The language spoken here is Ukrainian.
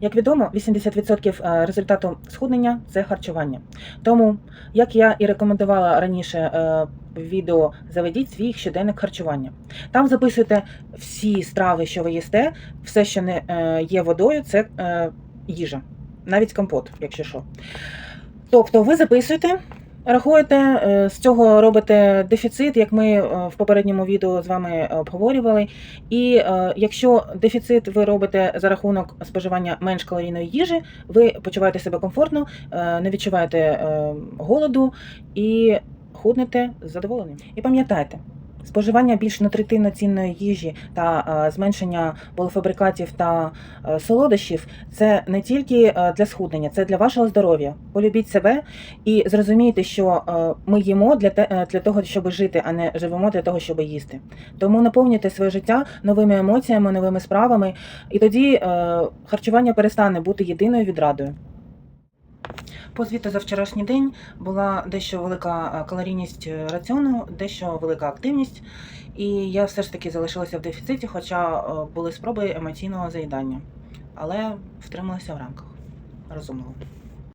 Як відомо, 80% результату схуднення це харчування. Тому, як я і рекомендувала раніше е, в відео, заведіть свій щоденник харчування. Там записуйте всі страви, що ви їсте, все, що не е, є водою, це е, їжа, навіть компот, якщо що. Тобто ви записуєте. Рахуєте, е, з цього робите дефіцит, як ми е, в попередньому відео з вами обговорювали. І е, якщо дефіцит ви робите за рахунок споживання менш калорійної їжі, ви почуваєте себе комфортно, е, не відчуваєте е, голоду і худнете з задоволенням. І пам'ятайте. Споживання більш нутритивно цінної їжі та е, зменшення полуфабрикатів та е, солодощів це не тільки е, для схуднення, це для вашого здоров'я. Полюбіть себе і зрозумійте, що ми їмо для, для того, щоб жити, а не живемо для того, щоб їсти. Тому наповнюйте своє життя новими емоціями, новими справами, і тоді харчування перестане бути єдиною відрадою. По звіту за вчорашній день була дещо велика е, калорійність е, раціону, дещо велика активність, і я все ж таки залишилася в дефіциті, хоча е, були спроби емоційного заїдання, але втрималася в рамках. Розумного.